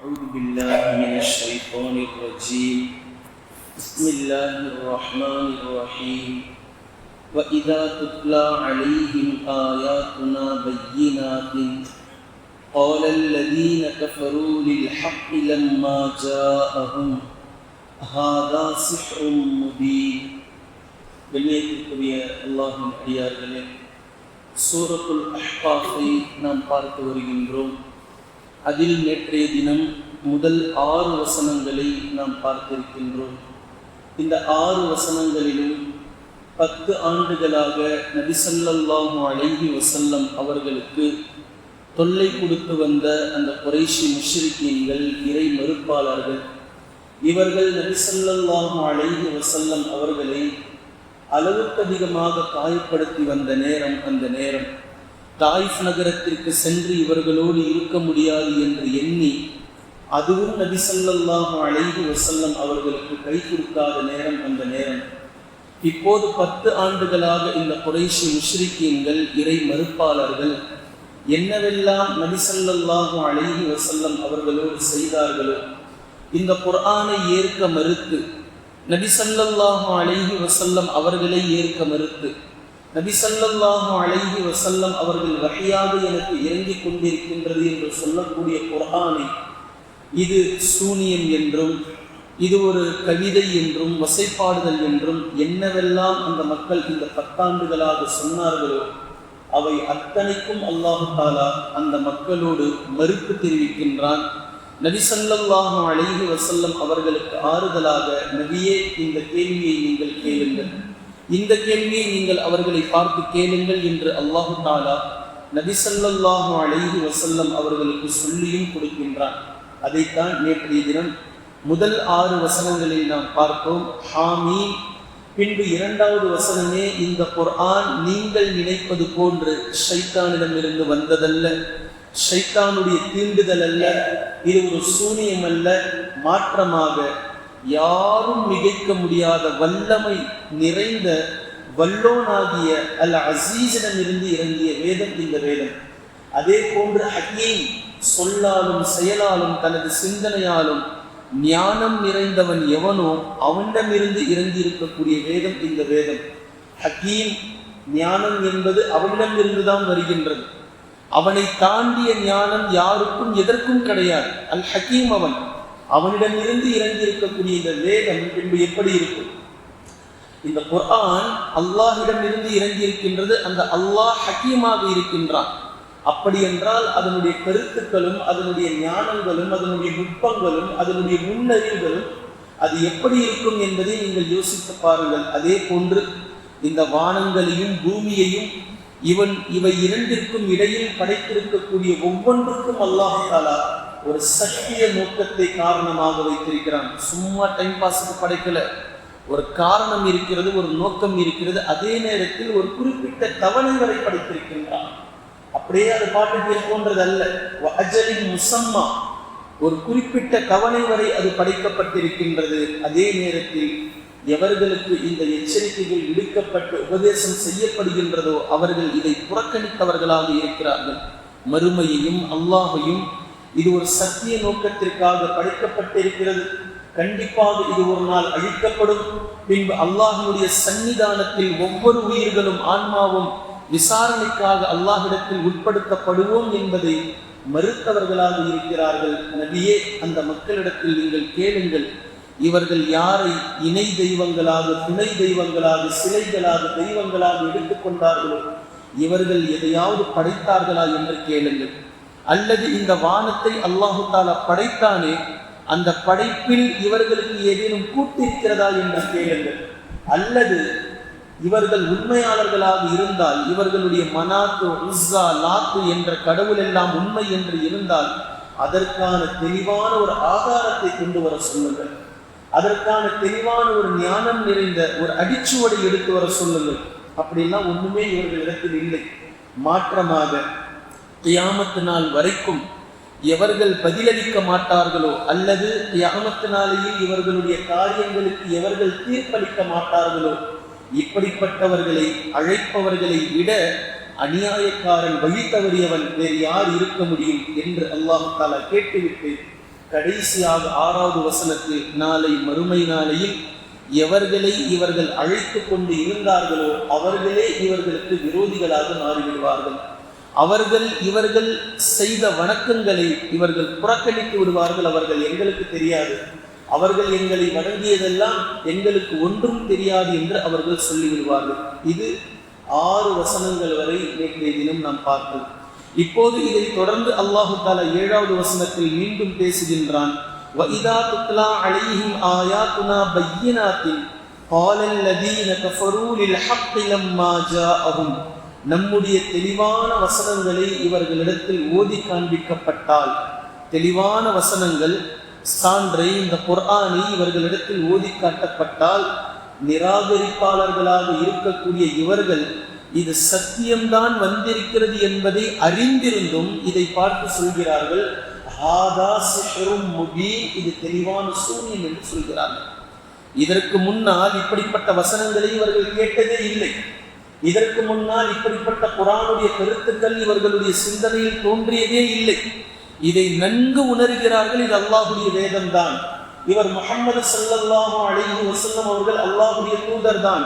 أعوذ بالله من الشيطان الرجيم بسم الله الرحمن الرحيم وإذا تتلى عليهم آياتنا بينات قال الذين كفروا للحق لما جاءهم هذا سحر مبين வெளியேற்றக்கூடிய அல்லாஹின் அடியார்களே சூரத்துல் அஹ்காஃபை நாம் பார்த்து வருகின்றோம் அதில் நேற்றைய தினம் முதல் ஆறு வசனங்களை நாம் பார்த்திருக்கின்றோம். இந்த ஆறு வசனங்களிலும் பத்து ஆண்டுகளாக நபிசல்லாஹு அழகி வசல்லம் அவர்களுக்கு தொல்லை கொடுத்து வந்த அந்த குறைஷி முஷ்ரிக்கீன்கள் இறை மறுப்பாளர்கள். இவர்கள் நபிசல்லாஹு அழகி வசல்லம் அவர்களை அளவுக்கு அதிகமாக காயப்படுத்தி வந்த நேரம் அந்த நேரம். தாயிஃப் நகரத்திற்கு சென்று இவர்களோடு இருக்க முடியாது என்று எண்ணி அதுவும் நபி ஸல்லல்லாஹு அலைஹி அவர்களுக்கு கை கொடுக்காத நேரம் அந்த நேரம். இப்போது பத்து ஆண்டுகளாக இந்த குறைஷி முஷ்ரிக்கீன்கள் இறை மறுப்பாளர்கள். என்னவெல்லாம் நபி ஸல்லல்லாஹு அலைஹி அவர்களோடு செய்தார்களோ இந்த குர்ஆனை ஏற்க மறுத்து நபி ஸல்லல்லாஹு அலைஹி அவர்களை ஏற்க மறுத்து நபிசல்லாஹு அழகி அலைஹி அவர்கள் வகையாக எனக்கு இறங்கிக் கொண்டிருக்கின்றது என்று சொல்லக்கூடிய குரானை இது சூனியம் என்றும் இது ஒரு கவிதை என்றும் வசைப்பாடுதல் என்றும் என்னவெல்லாம் அந்த மக்கள் இந்த பத்தாண்டுகளாக சொன்னார்களோ அவை அத்தனைக்கும் அல்லாஹு தாலா அந்த மக்களோடு மறுப்பு தெரிவிக்கின்றான். நபிசல்லாஹு அழகி வசல்லம் அவர்களுக்கு ஆறுதலாக நபியே இந்த கேள்வியை நீங்கள் கேளுங்கள். இந்த கேள்வியை நீங்கள் அவர்களை பார்த்து கேளுங்கள் என்று அல்லாஹு தாலா நபிசல்லாஹு ஸல்லல்லாஹு அலைஹி அவர்களுக்கு சொல்லியும் கொடுக்கின்றான். அதைத்தான் நேற்றைய தினம் முதல் ஆறு வசனங்களில் நாம் பார்த்தோம். ஹாமி பின்பு இரண்டாவது வசனமே இந்த குர்ஆன் நீங்கள் நினைப்பது போன்று ஷைத்தானிடமிருந்து வந்ததல்ல. ஷைத்தானுடைய தீண்டுதல் அல்ல. இது ஒரு சூனியம் அல்ல. மாற்றமாக யாரும் மிகைக்க முடியாத வல்லமை நிறைந்த வல்லோனாகிய அல் அசீசிடமிருந்து இறங்கிய வேதம் இந்த வேதம். அதே போன்று ஹக்கீம் சொல்லாலும் செயலாலும் தனது சிந்தனையாலும் ஞானம் நிறைந்தவன் எவனோ அவனிடமிருந்து இறங்கி இருக்கக்கூடிய வேதம் இந்த வேதம். ஹக்கீம் ஞானம் என்பது அவனிடமிருந்து தான் வருகின்றது. அவனை தாண்டிய ஞானம் யாருக்கும் எதற்கும் கிடையாது. அல் ஹக்கீம் அவன். அவனிடமிருந்து இறங்கி இருக்கக்கூடிய இந்த வேதம் பின்பு எப்படி இருக்கும்? இந்த குர்ஆன் அல்லாஹிடம் இருந்து இறங்கி இருக்கின்றது அந்த அல்லாஹ் ஹக்கீமாக இருக்கின்றான். அப்படி என்றால் அதனுடைய கருத்துக்களும் அதனுடைய ஞானங்களும் அதனுடைய நுட்பங்களும் அதனுடைய நுண்ணறிவுகளும் அது எப்படி இருக்கும் என்பதை நீங்கள் யோசித்து பாருங்கள். அதே போன்று இந்த வானங்களையும் பூமியையும் இவன் இவை இரண்டிற்கும் இடையில் படைத்திருக்கக்கூடிய ஒவ்வொன்றுக்கும் அல்லாஹாலா ஒரு சத்திய நோக்கத்தை காரணமாக வைத்திருக்கிறான். சும்மா டைம் பாஸுக்கு படைக்கல. ஒரு காரணம் இருக்கிறது ஒரு நோக்கம் இருக்கிறது. அதே நேரத்தில் ஒரு குறிப்பிட்ட தவணை வரை படைத்திருக்கின்றான். அப்படியே அது பாட்டுக்கு போன்றது அல்ல அஜலின் முசம்மா. ஒரு குறிப்பிட்ட கவனை வரை அது படைக்கப்பட்டிருக்கின்றது. அதே நேரத்தில் எவர்களுக்கு இந்த எச்சரிக்கைகள் விடுக்கப்பட்டு உபதேசம் செய்யப்படுகின்றதோ அவர்கள் இதை புறக்கணித்தவர்களாக இருக்கிறார்கள். மறுமையையும் அல்லாஹையும் இது ஒரு சத்திய நோக்கத்திற்காக படைக்கப்பட்டிருக்கிறது. கண்டிப்பாக இது ஒரு நாள் அழிக்கப்படும். பின்பு அல்லாஹினுடைய சன்னிதானத்தில் ஒவ்வொரு உயிர்களும் ஆன்மாவும் விசாரணைக்காக அல்லாஹிடத்தில் உட்படுத்தப்படுவோம் என்பதை மறுத்தவர்களாக இருக்கிறார்கள். நபியே அந்த மக்களிடத்தில் நீங்கள் கேளுங்கள். இவர்கள் யாரை இணை தெய்வங்களாக துணை தெய்வங்களாக சிலைகளாக தெய்வங்களாக எடுத்துக்கொண்டார்களோ இவர்கள் எதையாவது படைத்தார்களா என்று கேளுங்கள். அல்லது இந்த வானத்தை அல்லாஹு தாலா படைத்தானே அந்த படைப்பில் இவர்களுக்கு ஏதேனும் கூட்டிருக்கிறதா என்று கேளுங்கள் அல்லது இவர்கள் உண்மையாளர்களாக இருந்தால் இவர்களுடைய மனாத்து உஸ்ஸா லாத்து என்ற கடவுள் எல்லாம் உண்மை என்று இருந்தால் அதற்கான தெளிவான ஒரு ஆதாரத்தை கொண்டு வர சொல்லுங்கள். அதற்கான தெளிவான ஒரு ஞானம் நிறைந்த ஒரு அடிச்சுவடை எடுத்து வர சொல்லுங்கள். அப்படிலாம் ஒண்ணுமே இவர்களிடத்தில் இல்லை. மாற்றமாக கியாமத்து நாள் வரைக்கும் எவர்கள் பதிலளிக்க மாட்டார்களோ அல்லது கியாமத்து நாளையில் இவர்களுடைய காரியங்களுக்கு எவர்கள் தீர்ப்பளிக்க மாட்டார்களோ இப்படிப்பட்டவர்களை அழைப்பவர்களை விட அநியாயக்காரன் வழி தவறியவன் வேறு யார் இருக்க முடியும் என்று அல்லாஹு தாலா கேட்டுவிட்டு கடைசியாக ஆறாவது வசனத்தில் நாளை மறுமை நாளையில் எவர்களை இவர்கள் அழைத்து கொண்டு இருந்தார்களோ அவர்களே இவர்களுக்கு விரோதிகளாக மாறிவிடுவார்கள். அவர்கள் இவர்கள் செய்த வணக்கங்களை இவர்கள் புறக்கணித்து விடுவார்கள் அவர்கள் எங்களுக்கு தெரியாது அவர்கள் எங்களை வணங்கியதெல்லாம் எங்களுக்கு ஒன்றும் தெரியாது என்று அவர்கள் சொல்லிவிடுவார்கள் இது ஆறு வசனங்கள் வரை நேற்றைய தினம் நாம் பார்த்தோம் இப்போது இதை தொடர்ந்து அல்லாஹு தாலா ஏழாவது வசனத்தில் மீண்டும் பேசுகின்றான் وَإِذَا تُتْلَى عَلَيْهِمْ آيَاتُنَا بَيِّنَاتٍ قَالَ الَّذِينَ كَفَرُوا لِلْحَقِّ لَمَّا جَاءَهُمْ நம்முடைய தெளிவான வசனங்களை இவர்களிடத்தில் ஓதி காண்பிக்கப்பட்டால் தெளிவான வசனங்கள் சான்றை இந்த குர்ஆனை இவர்களிடத்தில் ஓதி காட்டப்பட்டால் நிராகரிப்பாளர்களாக இருக்கக்கூடிய இவர்கள் இது சத்தியம்தான் வந்திருக்கிறது என்பதை அறிந்திருந்தும் இதை பார்த்து சொல்கிறார்கள் இது தெளிவான சூன்யம் என்று சொல்கிறார்கள். இதற்கு முன்னால் இப்படிப்பட்ட வசனங்களை இவர்கள் கேட்டதே இல்லை. இதற்கு முன்னால் இப்படிப்பட்ட குரானுடைய கருத்துக்கள் இவர்களுடைய சிந்தனையில் தோன்றியதே இல்லை. இதை நன்கு உணர்கிறார்கள் இது அல்லாஹுடைய வேதம்தான். இவர் முகமது ஸல்லல்லாஹு அலைஹி வசல்லம் அவர்கள் அல்லாஹுடைய தூதர் தான்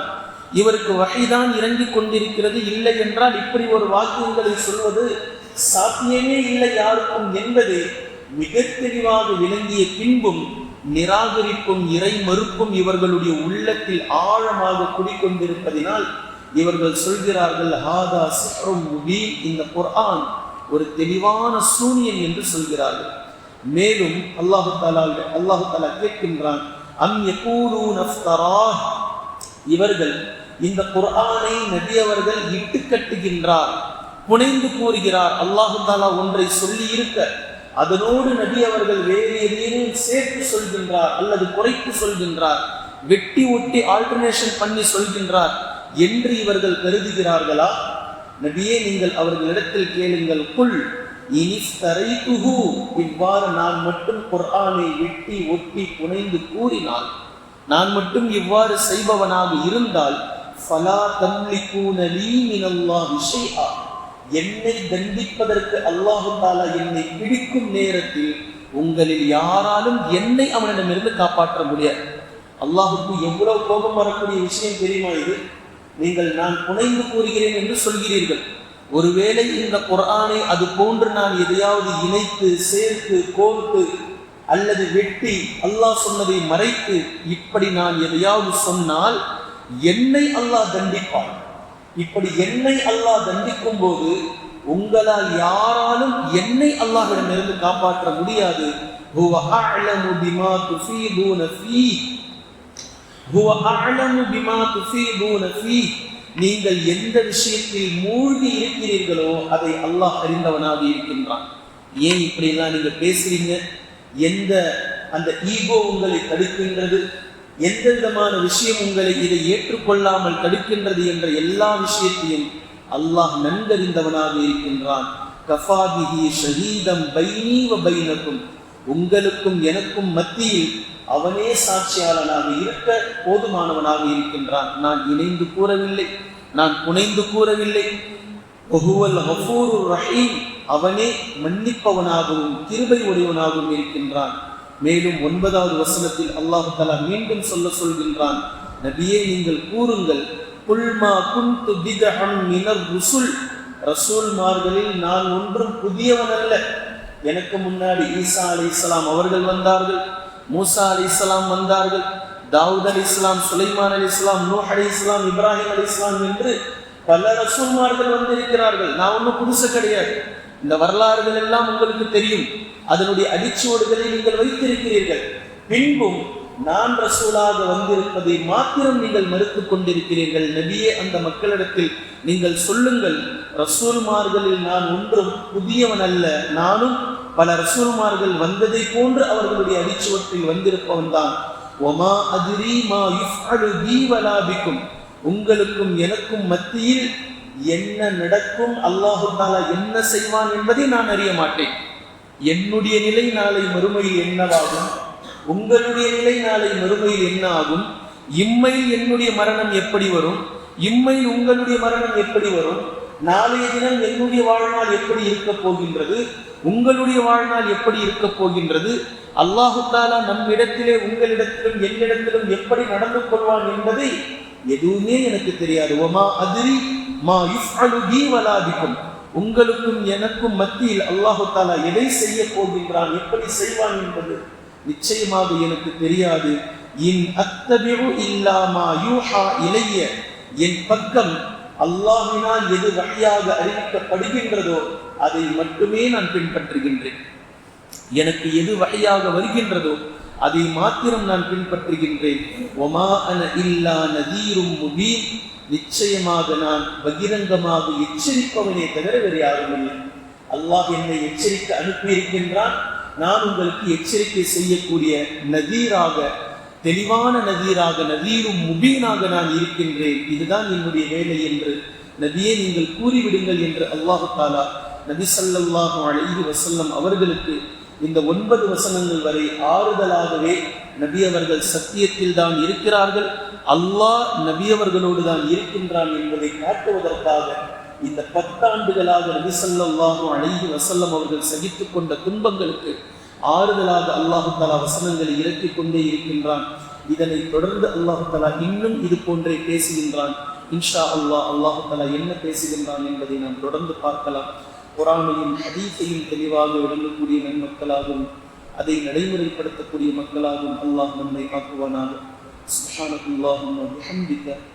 இவருக்கு வகைதான் இறங்கிக் கொண்டிருக்கிறது இல்லை என்றால் இப்படி ஒரு வாக்கியங்களை சொல்வது சாத்தியமே இல்லை யாருக்கும் என்பது மிக தெளிவாக விளங்கிய பின்பும் நிராகரிப்பும் இறை மறுப்பும் இவர்களுடைய உள்ளத்தில் ஆழமாக குடிக்கொண்டிருப்பதினால் இவர்கள் சொல்கிறார்கள் ஹாதா சிஹ்ரும் முபீன். இந்த குர்ஆன் ஒரு தெளிவான சூனியன் என்று சொல்கிறார்கள். மேலும் அல்லாஹு தாலா அல்லாஹு தாலா கேட்கின்றான் அம் யகூலூன அஃப்தராஹ். இவர்கள் இந்த குர்ஆனை நபி அவர்கள் இட்டு கட்டுகின்றார் புனைந்து கூறுகிறார் அல்லாஹு தாலா ஒன்றை சொல்லி இருக்க அதனோடு நபி அவர்கள் வேறு எதையும் சேர்த்து சொல்கின்றார் அல்லது குறைத்து சொல்கின்றார் வெட்டி ஒட்டி ஆல்டர்னேஷன் பண்ணி சொல்கின்றார். என்று இவர்கள் கருதுகிறார்களா? நபியே நீங்கள் அவர்களிடத்தில் கேளுங்கள். குல் இனிஸ்தரைத்துஹு. இவ்வாறு நான் மட்டும் குர்ஆனை வெட்டி ஒட்டி புனைந்து கூறினால் நான் மட்டும் இவ்வாறு செய்பவனாக இருந்தால் ஃபலா தம்லிகூன லீ மினல்லாஹி என்னை தண்டிப்பதற்கு அல்லாஹு தாலா என்னை பிடிக்கும் நேரத்தில் உங்களில் யாராலும் என்னை அவனிடமிருந்து காப்பாற்ற முடியாது. அல்லாஹுக்கு எவ்வளவு கோபம் வரக்கூடிய விஷயம் தெரியுமா இது? நீங்கள் நான் புனைந்து கூறுகிறேன் என்று சொல்கிறீர்கள். ஒருவேளை இந்த குரானை அது போன்று நான் எதையாவது இணைத்து சேர்த்து கோர்த்து அல்லது வெட்டி அல்லாஹ் சொன்னதை மறைத்து இப்படி நான் எதையாவது சொன்னால் என்னை அல்லாஹ் தண்டிப்பான். இப்படி என்னை அல்லாஹ் தண்டிக்கும் போது உங்களால் யாராலும் என்னை அல்லாஹிடமிருந்து காப்பாற்ற முடியாது. நீங்கள் எந்த விஷயத்தில் மூழ்கி இருக்கிறீர்களோ அதை அல்லாஹ் அறிந்தவனாக இருக்கின்றான். ஏன் இப்படியெல்லாம் நீங்க பேசுறீங்க? எந்த அந்த ஈகோ உங்களை தடுக்கின்றது? எந்த விதமான விஷயம் உங்களை இதை ஏற்றுக்கொள்ளாமல் தடுக்கின்றது என்ற எல்லா விஷயத்தையும் அல்லாஹ் நன்கறிந்தவனாக இருக்கின்றான். கஃபாபிஹி ஷஹீதம் பைனி வ பைனக்கும். உங்களுக்கும் எனக்கும் மத்தியில் அவனே சாட்சியாளனாக இருக்க போதுமானவனாக இருக்கின்றான். நான் இணைந்து கூறவில்லை. நான் புனைந்து கூறவில்லை. ஒஹுவல் கஃபூருர் ரஹீம். அவனே மன்னிப்பவனாகவும் கிருபை உடையவனாகவும் இருக்கின்றான். மேலும் ஒன்பதாவது வசனத்தில் அல்லாஹ் தலா மீண்டும் சொல்ல சொல்கின்றான். நபியே நீங்கள் கூறுங்கள் புல்மா குந்து பிதஹம் மினர் ருசுல். ரசூல்மார்களில் நான் ஒன்றும் புதியவன் அல்ல எனக்கு முன்னாடி ஈசா அலி இஸ்லாம் அவர்கள் வந்தார்கள். மூசா அலி இஸ்லாம் வந்தார்கள். தாவூத் அலி இஸ்லாம் சுலைமான் அலி இஸ்லாம் நூஹ் அலி இஸ்லாம் இப்ராஹிம் அலி இஸ்லாம் என்று பல ரசூல்மார்கள் வந்திருக்கிறார்கள். நான் ஒன்றும் புதுசு கிடையாது. இந்த வரலாறுகள் எல்லாம் உங்களுக்கு தெரியும். அதனுடைய அடிச்சுவடுகளை நீங்கள் வைத்திருக்கிறீர்கள். பின்பும் நான் ரசூலாக வந்திருப்பதை மாத்திரம் நீங்கள் மறுத்து கொண்டிருக்கிறீர்கள். நபியே அந்த மக்களிடத்தில் நீங்கள் சொல்லுங்கள் ரசூல்மார்களில் நான் ஒன்றும் புதியவன் அல்ல. நானும் பல ரசூல்மார்கள் வந்ததை போன்று அவர்களுடைய அடிச்சுவற்றில் வந்திருப்பவன் தான். ஒமா அதிரி மா யுஃப்அலு உங்களுக்கும் எனக்கும் மத்தியில் என்ன நடக்கும்? அல்லாஹு தாலா என்ன செய்வான் என்பதை நான் அறிய மாட்டேன். என்னுடைய நிலை நாளை மறுமையில் என்னவாகும்? உங்களுடைய நிலை நாளை மறுமையில் என்ன ஆகும் இம்மையில் என்னுடைய மரணம் எப்படி வரும்? இம்மையில் உங்களுடைய மரணம் எப்படி வரும்? நாளைய தினம் என்னுடைய வாழ்நாள் எப்படி இருக்க போகின்றது? உங்களுடைய வாழ்நாள் எப்படி இருக்க போகின்றது? அல்லாஹு தாலா நம்மிடத்திலே உங்களிடத்திலும் என்னிடத்திலும் எப்படி நடந்து கொள்வான் என்பதை எதுவுமே எனக்கு தெரியாது. ஒமா அதிரி மா யுஃஅலு பி உங்களுக்கும் எனக்கும் மத்தியில் அல்லாஹு தாலா எதை செய்ய போகின்றான்? எப்படி செய்வான் என்பது நிச்சயமாக எனக்கு தெரியாது. இன் அத்தபிஉ இல்லாமா யூஹா இலைய. என் பக்கம் அல்லாஹினால் எது வழியாக அறிவிக்கப்படுகின்றதோ அதை மட்டுமே நான் பின்பற்றுகின்றேன். எனக்கு எது வகையாக வருகின்றதோ அதை மாத்திரம் நான் பின்பற்றுகின்றேன். ஒமா அன இல்லா நதீரும் முபீன். நிச்சயமாக நான் பகிரங்கமாக எச்சரிப்பவனே தவிர வேறு யாரும் இல்லை அல்லாஹ் என்னை எச்சரிக்க அனுப்பியிருக்கின்றான். நான் உங்களுக்கு எச்சரிக்கை செய்யக்கூடிய நதீராக தெளிவான நதீராக நதீரும் முபீனாக நான் இருக்கின்றேன். இதுதான் என்னுடைய வேலை என்று நதியை நீங்கள் கூறிவிடுங்கள் என்று அல்லாஹு தாலா நபி சல்லாஹு அழகி வசல்லம் அவர்களுக்கு இந்த ஒன்பது வசனங்கள் வரை ஆறுதலாகவே நபி அவர்கள் சத்தியத்தில் தான் இருக்கிறார்கள். அல்லாஹ் நபி அவர்களோடு தான் இருக்கின்றான் என்பதை காட்டுவதற்காக இந்த பத்தாண்டுகளாக நபிசல்லாஹும் அழகி வசல்லம் அவர்கள் சகித்து கொண்ட துன்பங்களுக்கு ஆறுதலாக அல்லாஹு தலா வசனங்களை இறக்கிக் கொண்டே இருக்கின்றான். இதனை தொடர்ந்து அல்லாஹு தலா இன்னும் இது போன்றே பேசுகின்றான். இன்ஷா அல்லாஹ் அல்லாஹு தலா என்ன பேசுகின்றான் என்பதை நாம் தொடர்ந்து பார்க்கலாம். குரானையும் அதீசையும் தெளிவாக விளங்கக்கூடிய நன்மக்களாகவும் அதை நடைமுறைப்படுத்தக்கூடிய மக்களாகவும் அல்லாஹ் நம்மை ஆக்குவானாக. சுஹானகுல்லாஹும்